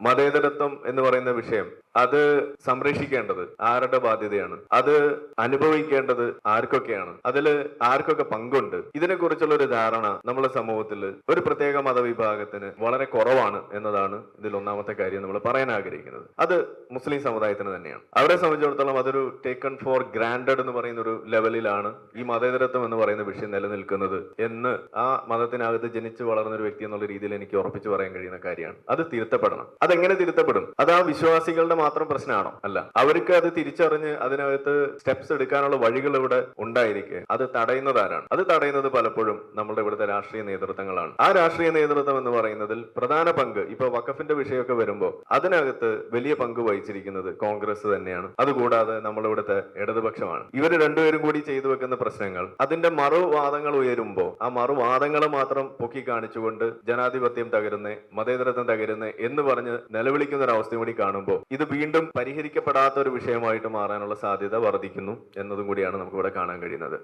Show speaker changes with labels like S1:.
S1: മതേതരത്വം എന്ന് പറയുന്ന വിഷയം അത് സംരക്ഷിക്കേണ്ടത് ആരുടെ ബാധ്യതയാണ്? അത് അനുഭവിക്കേണ്ടത് ആർക്കൊക്കെയാണ്? അതിൽ ആർക്കൊക്കെ പങ്കുണ്ട്? ഇതിനെക്കുറിച്ചുള്ള ഒരു ധാരണ നമ്മുടെ സമൂഹത്തിൽ ഒരു പ്രത്യേക മതവിഭാഗത്തിന് വളരെ കുറവാണ് എന്നതാണ് ഇതിൽ ഒന്നാമത്തെ കാര്യം നമ്മൾ പറയാൻ ആഗ്രഹിക്കുന്നത്. അത് മുസ്ലിം സമുദായത്തിന് തന്നെയാണ്. അവരെ സംബന്ധിച്ചിടത്തോളം അതൊരു ടേക്കൺ ഫോർ ഗ്രാൻഡഡ് എന്ന് പറയുന്ന ഒരു ലെവലിലാണ് ഈ മതേതരത്വം എന്ന് പറയുന്ന വിഷയം നിലനിൽക്കുന്നത് എന്ന് ആ മതത്തിനകത്ത് ജനിച്ചു വളർന്ന ഒരു വ്യക്തി എന്നുള്ള രീതിയിൽ എനിക്ക് ഉറപ്പിച്ചു പറയാൻ കഴിയുന്ന കാര്യമാണ്. അത് തിരുത്തപ്പെടണം. അതെങ്ങനെ തിരുത്തപ്പെടും? അത് ആ വിശ്വാസികളുടെ മാത്രം പ്രശ്നമാണോ? അല്ല. അവർക്ക് അത് തിരിച്ചറിഞ്ഞ് അതിനകത്ത് സ്റ്റെപ്സ് എടുക്കാനുള്ള വഴികൾ ഇവിടെ ഉണ്ടായിരിക്കെ. അത് തടയുന്നതാരാണ്? അത് തടയുന്നത് പലപ്പോഴും നമ്മുടെ ഇവിടുത്തെ രാഷ്ട്രീയ നേതൃത്വങ്ങളാണ്. ആ രാഷ്ട്രീയ നേതൃത്വം എന്ന് പറയുന്നതിൽ പ്രധാന പങ്ക് ഇപ്പൊ വഖഫിന്റെ വിഷയമൊക്കെ വരുമ്പോൾ അതിനകത്ത് വലിയ പങ്ക് വഹിച്ചിരിക്കുന്നത് കോൺഗ്രസ് തന്നെയാണ്. അതുകൂടാതെ നമ്മുടെ ഇവിടുത്തെ ഇടതുപക്ഷമാണ്. ഇവർ രണ്ടുപേരും കൂടി ചെയ്തു വെക്കുന്ന പ്രശ്നങ്ങൾ അതിന്റെ മറുവാദങ്ങൾ ഉയരുമ്പോൾ ആ മറുവാദങ്ങളെ മാത്രം പൊക്കി കാണിച്ചുകൊണ്ട് ജനാധിപത്യം തകരുന്നേ മതേതരത്വം തകരുന്നേ എന്ന് പറഞ്ഞ് നിലവിളിക്കുന്ന ഒരു അവസ്ഥയും കൂടി കാണുമ്പോൾ ഇത് വീണ്ടും പരിഹരിക്കപ്പെടാത്ത ഒരു വിഷയമായിട്ട് മാറാനുള്ള സാധ്യത വർദ്ധിക്കുന്നു എന്നതും കൂടിയാണ് നമുക്കിവിടെ കാണാൻ കഴിയുന്നത്.